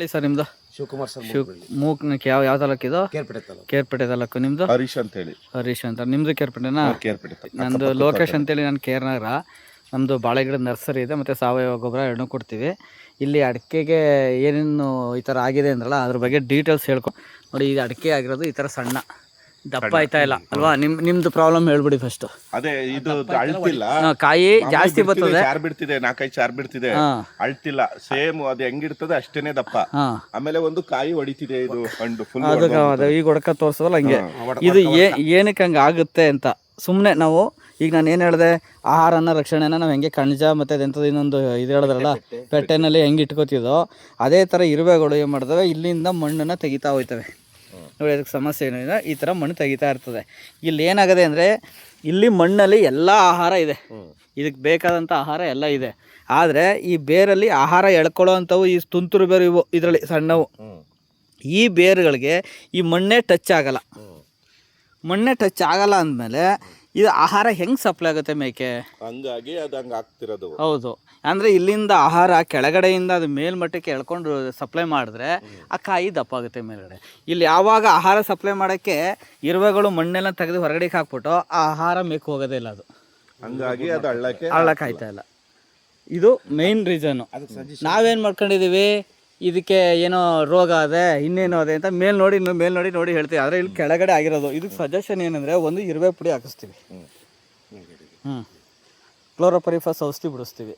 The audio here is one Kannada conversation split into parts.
ಹೇಳಿ ಸರ್ ನಿಮ್ದು? ಶಿವಕುಮಾರ್ ಸರ್ ಶಿವ್ ಮೂಕ್ನಕ್ಕೆ ಯಾವ ಯಾವ ತಾಲೂಕು ಇದು? ಕೇರ್ಪೇಟೆ ತಾಲೂಕು. ಕೇರ್ಪೇಟೆ ತಾಲೂಕು ನಿಮ್ದು? ಹರೀಶ್ ಅಂತ ಹೇಳಿ ಹರೀಶ್ ಅಂತ. ನಿಮ್ದು ಕೇರ್ಪೇಟೆನಾ? ಕೇರ್ಪೇಟೆ. ನಂದು ಲೋಕೇಶ್ ಅಂತೇಳಿ ನಾನು ಕೇರ್ ನಗರ ನಮ್ಮದು ಬಾಳೆಗಿಡದ ನರ್ಸರಿ ಇದೆ ಮತ್ತು ಸಾವಯವ ಗೊಬ್ಬರ ಎರಡನ್ನೂ ಕೊಡ್ತೀವಿ. ಇಲ್ಲಿ ಅಡಿಕೆಗೆ ಏನೇನು ಈ ಥರ ಆಗಿದೆ ಅಂದ್ರಲ್ಲ ಅದ್ರ ಬಗ್ಗೆ ಡೀಟೇಲ್ಸ್ ಹೇಳ್ಕೊ ನೋಡಿ ಇದು ಅಡಿಕೆ ಆಗಿರೋದು ಈ ಥರ ಸಣ್ಣ. ದಪ್ಪ ಆಯ್ತಾ ಇಲ್ಲ. ಅಲ್ವಾ? ನಿಮ್ ನಿಮ್ದು ಪ್ರಾಬ್ಲಮ್ ಹೇಳ್ಬಿಡಿ ಫಸ್ಟ್ ಅದೇ ಇದು ಅಳ್ತಿಲ್ಲ. ಕಾಯಿ ಜಾಸ್ತಿ ಬರ್ತದೆ. ಚಾರ್ ಬಿಡ್ತಿದೆ ನಾಲ್ಕೈದು ಚಾರ್ ಬಿಡ್ತಿದೆ. ಹಾ. ಅಳ್ತಿಲ್ಲ. ಸೇಮ್ ಅದು ಹೆಂಗಿರ್ತದೆ ಅಷ್ಟೇನೆ ದಪ್ಪ. ಆಮೇಲೆ ಒಂದು ಕಾಯಿ ಹೊಡಿತಿದೆ ಇದು ಹಣ್ಣು ಫುಲ್ ಅದು ಅದು ಈಗ ಹೊಡ್ಕ ತೋರಿಸೋದಲ್ಲ ಹಂಗೆ. ಇದು ಏ ಏನಕ್ಕೆ ಹಂಗೆ ಆಗುತ್ತೆ ಅಂತ. ಸುಮ್ಮನೆ ನಾವು ಈಗ ನಾನು ಏನು ಹೇಳಿದೆ ಆಹಾರನ ರಕ್ಷಣೆನ ನಾವು ಹೆಂಗೆ ಕಣಜ ಮತ್ತು ಅದೆಂಥದ್ದು ಇನ್ನೊಂದು ಇದು ಹೇಳಿದ್ರಲ್ಲ ಪೆಟ್ಟೆನಲ್ಲಿ ಹೆಂಗೆ ಇಟ್ಕೋತಿದ್ದೋ ಅದೇ ಥರ ಇರುವೆಗಳು ಏನು ಮಾಡ್ತವೆ ಇಲ್ಲಿಂದ ಮಣ್ಣನ್ನು ತೆಗಿತಾ ಹೋಯ್ತವೆ ನೋಡಿ, ಅದಕ್ಕೆ ಸಮಸ್ಯೆ ಇಲ್ಲ. ಈ ಥರ ಮಣ್ಣು ತೆಗಿತಾ ಇರ್ತದೆ. ಇಲ್ಲಿ ಏನಾಗದೆ ಅಂದರೆ, ಇಲ್ಲಿ ಮಣ್ಣಲ್ಲಿ ಎಲ್ಲ ಆಹಾರ ಇದೆ. ಇದಕ್ಕೆ ಬೇಕಾದಂಥ ಆಹಾರ ಎಲ್ಲ ಇದೆ. ಆದರೆ, ಈ ಬೇರಲ್ಲಿ ಆಹಾರ ಎಳ್ಕೊಳ್ಳೋ ಅಂಥವು ಈ ತುಂತುರು ಬೇರು ಇವು, ಇದರಲ್ಲಿ ಸಣ್ಣವು. ಈ ಬೇರುಗಳಿಗೆ ಈ ಮಣ್ಣೇ ಟಚ್ ಆಗಲ್ಲ. ಮಣ್ಣೇ ಟಚ್ ಆಗಲ್ಲ ಅಂದಮೇಲೆ ಇದು ಆಹಾರ ಹೆಂಗೆ ಸಪ್ಲೈ ಆಗುತ್ತೆ ಮೇಕೆ? ಹಂಗಾಗಿ ಅದು ಹಂಗ ಆಗ್ತಿರೋದು. ಹೌದು. ಅಂದರೆ ಇಲ್ಲಿಂದ ಆಹಾರ ಕೆಳಗಡೆಯಿಂದ ಅದು ಮೇಲ್ಮಟ್ಟಕ್ಕೆ ಎಳ್ಕೊಂಡು ಸಪ್ಲೈ ಮಾಡಿದ್ರೆ ಆ ಕಾಯಿ ದಪ್ಪ ಆಗುತ್ತೆ ಮೇಲ್ಗಡೆ. ಇಲ್ಲಿ ಯಾವಾಗ ಆಹಾರ ಸಪ್ಲೈ ಮಾಡೋಕ್ಕೆ ಇರುವೆಗಳು ಮಣ್ಣೆಲ್ಲ ತೆಗೆದು ಹೊರಗಡೆಗೆ ಹಾಕ್ಬಿಟ್ಟು ಆ ಆಹಾರ ಮೇಕೆ ಹೋಗೋದೇ ಇಲ್ಲ ಅದು. ಹಂಗಾಗಿ ಅದು ಹಳ್ಳಕ್ಕೆ ಆಯ್ತಾ ಇಲ್ಲ. ಇದು ಮೇನ್ ರೀಸನ್ನು ನಾವೇನು ಮಾಡ್ಕೊಂಡಿದ್ದೀವಿ ಇದಕ್ಕೆ ಏನೋ ರೋಗ ಅದೇ, ಇನ್ನೇನೋ ಅದೇ ಅಂತ ಮೇಲ್ ನೋಡಿ ಮೇಲ್ ನೋಡಿ ನೋಡಿ ಹೇಳ್ತೀವಿ. ಆದರೆ ಇಲ್ಲಿ ಕೆಳಗಡೆ ಆಗಿರೋದು. ಇದಕ್ಕೆ ಸಜೆಷನ್ ಏನಂದರೆ ಒಂದು ಇರುವೆ ಪುಡಿ ಹಾಕಿಸ್ತೀವಿ. ಹ್ಞೂ ಕ್ಲೋರೋಪರಿಫಸ್ ಔಷಧಿ ಬಿಡಿಸ್ತೀವಿ.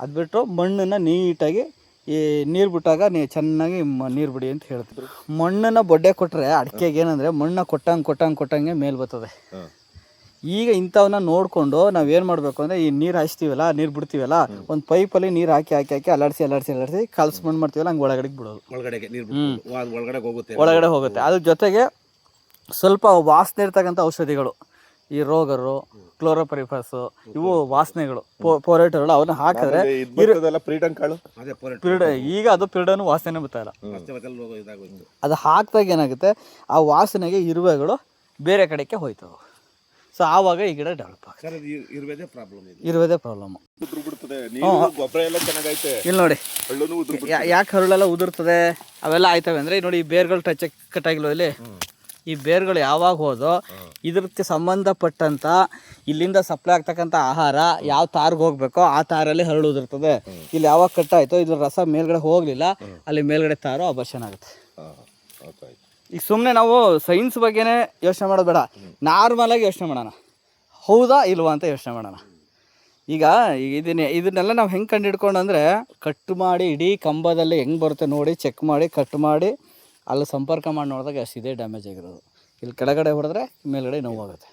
ಅದು ಬಿಟ್ಟು ಮಣ್ಣನ್ನು ನೀಟಾಗಿ ಈ ನೀರು ಬಿಟ್ಟಾಗ ನೀ ಚೆನ್ನಾಗಿ ನೀರು ಬಿಡಿ ಅಂತ ಹೇಳ್ತೀವಿ. ಮಣ್ಣನ್ನು ಬೊಡ್ಡೆ ಕೊಟ್ಟರೆ ಅಡಿಕೆಗೆ ಏನಂದರೆ ಮಣ್ಣು ಕೊಟ್ಟಂಗೆ ಕೊಟ್ಟಂಗೆ ಕೊಟ್ಟಂಗೆ ಮೇಲೆ ಬರ್ತದೆ. ಈಗ ಇಂಥವನ್ನ ನೋಡಿಕೊಂಡು ಏನು ಮಾಡಬೇಕು ಅಂದರೆ ಈ ನೀರು ಹಾಯಿಸ್ತೀವಲ್ಲ ನೀರು ಬಿಡ್ತೀವಲ್ಲ ಒಂದು ಪೈಪಲ್ಲಿ ನೀರು ಹಾಕಿ ಹಾಕಿ ಹಾಕಿ ಅಲ್ಲಾಡಿಸಿ ಅಲ್ಲಾಡಿಸಿ ಅಲ್ಲಾಡಿಸಿ ಕಲ್ಸ್ ಮಣ್ಣು ಮಾಡ್ತೀವಲ್ಲ ಹಂಗೆ ಒಳಗಡೆಗೆ ಬಿಡೋದು. ಒಳಗಡೆಗೆ ನೀರು ಒಳಗಡೆ ಹೋಗುತ್ತೆ. ಒಳಗಡೆ ಹೋಗುತ್ತೆ. ಅದ್ರ ಜೊತೆಗೆ ಸ್ವಲ್ಪ ವಾಸನೆ ಇರ್ತಕ್ಕಂಥ ಔಷಧಿಗಳು. ಈ ರೋಗರು ಕ್ಲೋರೋಪರಿಫಸ್ ಇವು ವಾಸನೆಗಳು. ಪೋರೇಟರ್ಗಳು ಅವನ್ನ ಹಾಕಿದ್ರೆ ಈಗ ಅದು ಪಿರಿಡನು ವಾಸನೆ ಬರ್ತಾ ಇಲ್ಲ. ಅದು ಹಾಕಿದಾಗ ಏನಾಗುತ್ತೆ? ಆ ವಾಸನೆಗೆ ಇರುವೆಗಳು ಬೇರೆ ಕಡೆಗೆ ಹೋಯ್ತವೆ. ಸೊ ಆವಾಗ ಈ ಗಿಡ ಡೆವಲಪ್ ಆಗುತ್ತೆ. ಸರ್ ಅದು ಇರುವುದೇ ಪ್ರಾಬ್ಲಮ್ ಇದೆ. ಇರುವುದೇ ಪ್ರಾಬ್ಲಮ್ಮು ಉದ್ರು ಬಿಡ್ತದೆ ನೀರು ಗೊಬ್ಬರ ಎಲ್ಲ ಚೆನ್ನಾಗೈತೆ. ಇಲ್ಲಿ ನೋಡಿ. ಹಳ್ಳನು ಉದ್ರು. ಯಾ- ಯಾಕೆ ಹರಳೆಲ್ಲ ಉದುರ್ತದೆ? ಅವೆಲ್ಲ ಆಯ್ತವೆ ಅಂದರೆ ನೋಡಿ ಈ ಬೇರ್ಗಳು ಟಚ್ ಕಟ್ಟಾಗಿಲ್ವ ಇಲ್ಲಿ? ಈ ಬೇರ್ಗಳು ಯಾವಾಗ ಹೋದೋ ಇದಕ್ಕೆ ಸಂಬಂಧಪಟ್ಟಂತ ಇಲ್ಲಿಂದ ಸಪ್ಲೈ ಆಗ್ತಕ್ಕಂಥ ಆಹಾರ ಯಾವ ತಾರ್ಗೆ ಹೋಗ್ಬೇಕೋ ಆ ತಾರಲ್ಲಿ ಹರಳು ಉದುರ್ತದೆ. ಇಲ್ಲಿ ಯಾವಾಗ ಕಟ್ಟಾಯ್ತೋ ಇದ್ರ ರಸ ಮೇಲ್ಗಡೆ ಹೋಗಲಿಲ್ಲ ಅಲ್ಲಿ ಮೇಲ್ಗಡೆ ತಾರೋ ಅಬರ್ಷನ್ ಆಗುತ್ತೆ. ಹಾ. ಈಗ ಸುಮ್ಮನೆ ನಾವು ಸೈನ್ಸ್ ಬಗ್ಗೆನೇ ಯೋಚನೆ ಮಾಡೋದು ಬೇಡ. ನಾರ್ಮಲಾಗಿ ಯೋಚನೆ ಮಾಡೋಣ. ಹೌದಾ ಇಲ್ವಾ ಅಂತ ಯೋಚನೆ ಮಾಡೋಣ. ಈಗ ಈಗ ಇದನ್ನ ಇದನ್ನೆಲ್ಲ ನಾವು ಹೆಂಗೆ ಕಂಡು ಹಿಡ್ಕೊಂಡು ಅಂದರೆ ಕಟ್ ಮಾಡಿ ಇಡೀ ಕಂಬದಲ್ಲಿ ಹೆಂಗೆ ಬರುತ್ತೆ ನೋಡಿ ಚೆಕ್ ಮಾಡಿ ಕಟ್ ಮಾಡಿ ಅಲ್ಲಿ ಸಂಪರ್ಕ ಮಾಡಿ ನೋಡಿದಾಗ ಅಷ್ಟು ಇದೇ ಡ್ಯಾಮೇಜ್ ಆಗಿರೋದು. ಇಲ್ಲಿ ಕೆಳಗಡೆ ಹೊಡೆದ್ರೆ ಮೇಲ್ಗಡೆ ನೋವಾಗುತ್ತೆ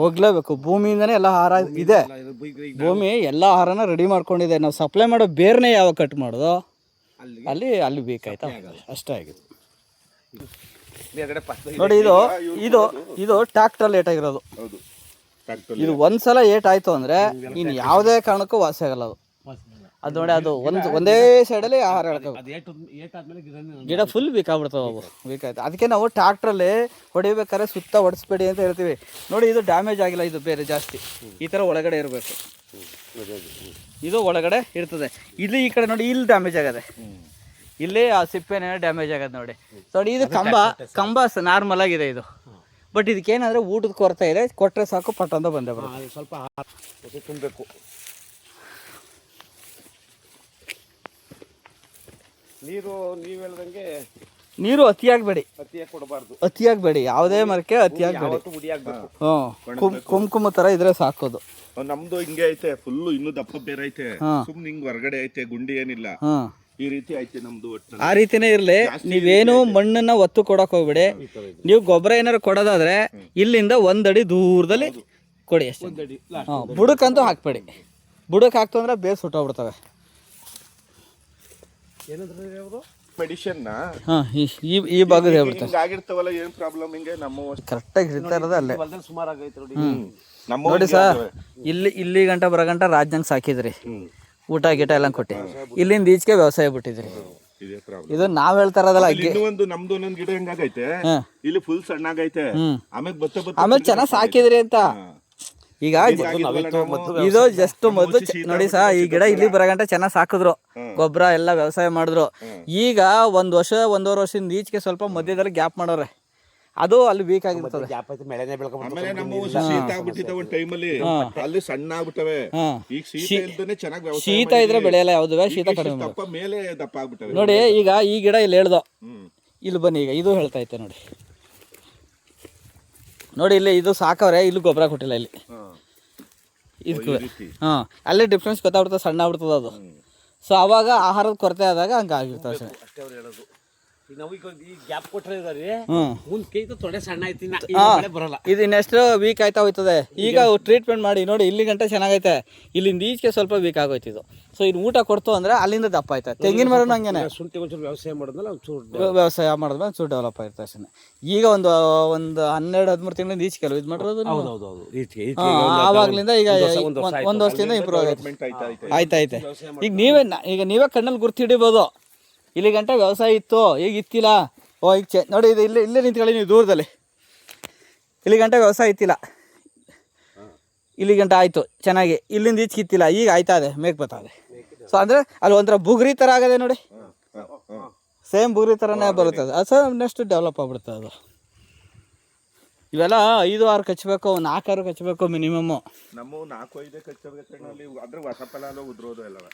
ಹೋಗ್ಲೇಬೇಕು. ಭೂಮಿಯಿಂದನೇ ಎಲ್ಲ ಆಹಾರ ಇದೆ. ಭೂಮಿ ಎಲ್ಲ ಆಹಾರನ ರೆಡಿ ಮಾಡ್ಕೊಂಡಿದೆ. ನಾವು ಸಪ್ಲೈ ಮಾಡೋ ಬೇರೆನೇ ಯಾವಾಗ ಕಟ್ ಮಾಡೋದು? ಅಲ್ಲಿ ಅಲ್ಲಿ ಬೇಕಾಯ್ತಾ ಅಷ್ಟೇ ಆಗಿದೆ ನೋಡಿ ಇದು ಇದು ಇದು ಟ್ಯಾಕ್ಟ್ರಲ್ಲಿ ಲೇಟ್ ಆಗಿರೋದು. ಇದು ಒಂದ್ಸಲ ಏಟ್ ಆಯ್ತು ಅಂದ್ರೆ ಇನ್ನು ಯಾವುದೇ ಕಾರಣಕ್ಕೂ ವಾಸಿ ಆಗಲ್ಲ ಅದು. ಅದು ನೋಡಿ ಅದು ಒಂದು ಒಂದೇ ಸೈಡಲ್ಲಿ ಆಹಾರ ಗಿಡ ಫುಲ್ ಬೇಕಾಗ್ಬಿಡ್ತಾವೆ ಅವು. ಬೇಕಾಯ್ತು ಅದಕ್ಕೆ ನಾವು ಟ್ಯಾಕ್ಟ್ರಲ್ಲಿ ಹೊಡಿಬೇಕಾದ್ರೆ ಸುತ್ತ ಹೊಡಿಸ್ಬೇಡಿ ಅಂತ ಹೇಳ್ತೀವಿ. ನೋಡಿ ಇದು ಡ್ಯಾಮೇಜ್ ಆಗಿಲ್ಲ ಇದು ಬೇರೆ ಜಾಸ್ತಿ. ಈ ಥರ ಒಳಗಡೆ ಇರಬೇಕು. ಇದು ಒಳಗಡೆ ಇರ್ತದೆ. ಇಲ್ಲಿ ಈ ಕಡೆ ನೋಡಿ ಇಲ್ಲಿ ಡ್ಯಾಮೇಜ್ ಆಗದೆ. ಇಲ್ಲಿ ಆ ಸಿಪ್ಪೆನೇ ಡ್ಯಾಮೇಜ್ ಆಗದ ನೋಡಿ. ಸೊ ನೋಡಿ ಇದು ಕಂಬ ಕಂಬ ನಾರ್ಮಲ್ ಆಗಿದೆ ಇದು. ಬಟ್ ಇದಕ್ಕೆ ಏನಂದ್ರೆ ಊಟದ ಕೊರತೆ ಇದೆ ಕೊಟ್ಟರೆ ಸಾಕು ಪಟ್ಟಂತ ಬಂದೆ ಬರ ಸ್ವಲ್ಪ ತುಂಬಬೇಕು ನೀರು ನೀವು ಹೇಳ್ದಂಗೆ ನೀರು ಅತಿಯಾಗಬೇಡಿ. ಅತಿಯಾಗಿ ಕೊಡಬಾರ್ದು. ಅತಿಯಾಗಬೇಡಿ ಯಾವುದೇ ಮರಕ್ಕೆ ಅತಿಯಾಗಬೇಡಿ. ಹ್ಞೂ ಕುಂಕುಮ ತರ ಇದ್ರೆ ಸಾಕೋದು. ನಮ್ದು ಹಿಂಗೆ ಐತೆ ಫುಲ್ ಇನ್ನು ದಪ್ಪ ಬೇರೆ ಐತೆ. ಸುಮ್ನೆ ಹಿಂಗ್ ಹೊರಗಡೆ ಐತೆ ಗುಂಡಿ ಏನಿಲ್ಲ. ಈ ರೀತಿ ಐತೆ ನಮ್ದು ಒಟ್ಟು. ಆ ರೀತಿನೇ ಇರಲಿ. ನೀವೇನು ಮಣ್ಣನ್ನ ಒತ್ತು ಕೊಡಕ್ ಹೋಗ್ಬೇಡಿ. ನೀವು ಗೊಬ್ಬರ ಏನಾರು ಕೊಡೋದಾದ್ರೆ ಇಲ್ಲಿಂದ ಒಂದಡಿ ದೂರದಲ್ಲಿ ಕೊಡಿ ಅಷ್ಟೇ. ಹಾಂ ಬುಡಕ್ಕಂತೂ ಹಾಕ್ಬೇಡಿ. ಬುಡಕ್ ಹಾಕ್ತು ಅಂದ್ರೆ ಬೇಸ್ ಹುಟ್ಟೋಗ್ಬಿಡ್ತವೆ. ಮೆಡಿಷನ್ನ? ಹಾಂ ಈ ಈ- ಈ ಭಾಗದ ಹೇಳ್ಬಿಡ್ತಾರೆ ಹಿಂಗ್ ಆಗಿರ್ತಾವಲ್ಲ ಏನ್ ಪ್ರಾಬ್ಲಮ್ ಹಿಂಗೆ? ನಮ್ಮ ಕರೆಕ್ಟಾಗಿ ಇರ್ತಾ ಇರೋದು ಅಲ್ಲೇ. ನಮ್ಮ ನೋಡಿ ಸರ್ ಇಲ್ಲಿ ಇಲ್ಲಿ ಗಂಟ ಬರೋ ಗಂಟ ರಾಜ್ಯಂಗೆ ಸಾಕಿದ್ರಿ. ಊಟ ಗೀಟ ಎಲ್ಲ ಕೊಟ್ಟಿ. ಇಲ್ಲಿಂದ ಈಚೆಗೆ ವ್ಯವಸಾಯ ಬಿಟ್ಟಿದ್ರಿ. ಇದೇ ನಾವ್ ಹೇಳ್ತಾರದಲ್ಲ ಅಗ್ಗಿ ಒಂದು ನಮ್ದು ಒಂದೊಂದ್ ಗಿಡ ಹೆಂಗಾಗೈತೆ ಇಲ್ಲಿ ಫುಲ್ ಸಣ್ಣಾಗೈತೆ. ಆಮೇಲೆ ಬತ್ತ ಆಮೇಲೆ ಚೆನ್ನಾಗಿ ಸಾಕಿದ್ರಿ ಅಂತ. ಈಗ ಇದು ಜಸ್ಟ್ ಮೊದಲು ನೋಡಿ ಸಾ ಈ ಗಿಡ ಇಲ್ಲಿ ಬರಗಂಟ ಚೆನ್ನಾಗಿ ಸಾಕಿದ್ರು. ಗೊಬ್ಬರ ಎಲ್ಲ ವ್ಯವಸಾಯ ಮಾಡಿದ್ರು. ಈಗ ಒಂದು ವರ್ಷ ಒಂದೂವರೆ ವರ್ಷದಿಂದ ಈಚೆಗೆ ಸ್ವಲ್ಪ ಮಧ್ಯದಲ್ಲಿ ಗ್ಯಾಪ್ ಮಾಡೋರೆ. ಅದು ಅಲ್ಲಿ ವೀಕ್ ಆಗಿರ್ತದೆ. ಗ್ಯಾಪ್ ಐತೆ ಮಳೆನೇ ಆಮೇಲೆ ನಮ್ಮ ಒಂದು ಶೀತ ಆಗ್ಬಿಟ್ಟಿದ್ದ ಒಂದ್ ಟೈಮಲ್ಲಿ ಅಲ್ಲಿ. ಸಣ್ಣ ಆಗ್ಬಿಟ್ಟವೆ. ಈಗ ಶೀತ ಇಲ್ದೇನೆ ಚೆನ್ನಾಗಿ ವ್ಯವಸಾಯ ಶೀತ ಇದ್ರೆ ಬೆಳೆಯಲ್ಲ ಯಾವುದುವೆ ಶೀತ ಕಡಿಮೆ ದಪ್ಪ ಮೇಲೆ ದಪ್ಪ ಆಗ್ಬಿಟ್ಟವೆ. ನೋಡಿ ಈಗ ಈ ಗಿಡ ಇಲ್ಲಿ ಹೇಳ್ದ. ಇಲ್ಲಿ ಬನ್ನಿ ಈಗ ಇದು ಹೇಳ್ತಾ ಐತೆ ನೋಡಿ. ನೋಡಿ ಇಲ್ಲಿ ಇದು ಸಾಕವ್ರೆ ಇಲ್ಲಿ ಗೊಬ್ಬರ ಕೊಟ್ಟಿಲ್ಲ ಇಲ್ಲಿ. ಇದಕ್ಕೂ ಹಾಂ ಅಲ್ಲೇ ಡಿಫ್ರೆನ್ಸ್ ಗೊತ್ತಾಗ್ಬಿಡ್ತದೆ ಸಣ್ಣ ಆಗ್ಬಿಡ್ತದೆ ಅದು. ಸೊ ಅವಾಗ ಆಹಾರದ ಕೊರತೆ ಆದಾಗ ಹಂಗೆ ಆಗಿರ್ತವೆ ಅಷ್ಟೇ ಇದು ನೆಕ್ಸ್ಟ್ ವೀಕ್ ಆಯ್ತಾ ಹೋಯ್ತದೆ. ಈಗ ಟ್ರೀಟ್ಮೆಂಟ್ ಮಾಡಿ ನೋಡಿ ಇಲ್ಲಿ ಗಂಟೆ ಚೆನ್ನಾಗೈತೆ. ಇಲ್ಲಿಂದ ಈಚೆಗೆ ಸ್ವಲ್ಪ ವೀಕ್ ಆಗೋಯ್ತಿದ್ದು ಸೊ ಇದು ಊಟ ಕೊಡ್ತು ಅಂದ್ರೆ ಅಲ್ಲಿಂದ ದಪ್ಪ ಆಯ್ತಾ ತೆಂಗಿನ ಮರ ಹಂಗೇನೆ. ವ್ಯವಸಾಯ ಮಾಡಿದ್ಮೇಲೆ ವ್ಯವಸಾಯ ಮಾಡಿದ್ಮೇಲೆ ಚೂರು ಡೆವಲಪ್ ಆಯ್ತಾ ಅಷ್ಟೇ ಈಗ ಒಂದು ಒಂದು ಹನ್ನೆರಡು ಹದಿಮೂರು ತಿಂಗಳಿಂದ ಈಚೆ ಕೆಲವು ಇದು ಮಾಡಿರೋದು ಆವಾಗ್ಲಿಂದ ಈಗ ಒಂದು ವರ್ಷದಿಂದ ಇಂಪ್ರೂವ್ ಆಗೈತೆ ಆಯ್ತಾ ಐತೆ ಈಗ ನೀವೇ ಈಗ ನೀವೇ ಕಣ್ಣಲ್ಲಿ ಗುರ್ತು ಹಿಡಿಬೋದು. ಇಲ್ಲಿ ಗಂಟೆ ವ್ಯವಸಾಯ ಇತ್ತು ಈಗ ಇತ್ತಿಲ್ಲ? ಓ, ಈಗ ನೋಡಿ, ಇದು ಇಲ್ಲೇ ಇಲ್ಲೇ ನಿಂತ್ಕೊಳ್ಳಿ ನೀವು ದೂರದಲ್ಲಿ. ಇಲ್ಲಿ ಗಂಟೆ ವ್ಯವಸಾಯ ಇತ್ತಿಲ್ಲ. ಇಲ್ಲಿ ಗಂಟೆ ಆಯಿತು, ಚೆನ್ನಾಗಿ. ಇಲ್ಲಿಂದ ಈಚೆ ಇತ್ತಿಲ್ಲ, ಈಗ ಆಯ್ತಾ ಅದೇ ಮೇಕ್ ಬತ್ತದೆ ಸೊ ಅಂದರೆ ಅಲ್ಲಿ ಒಂಥರ ಬುಗುರಿ ಥರ ಆಗದೆ ನೋಡಿ. ಸೇಮ್ ಬುಗುರಿ ಥರನೇ ಬರುತ್ತೆ ಅದು ಸೊ ನೆಕ್ಸ್ಟ್ ಡೆವಲಪ್ ಆಗ್ಬಿಡ್ತದೆ ಅದು. ಇವೆಲ್ಲ ಐದು, ಆರು ಕಚ್ಚಬೇಕು ನಾಲ್ಕಾರು ಕಚ್ಚಬೇಕು ಮಿನಿಮಮ್ಮು ನಮ್ಮ ನಾಲ್ಕು, ಐದೇ ಕಚ್ಚಬೇಕು ಅದ್ರ ಹೊಸ ಎಲ್ಲ ಉದ್ರೋದು ಎಲ್ಲವ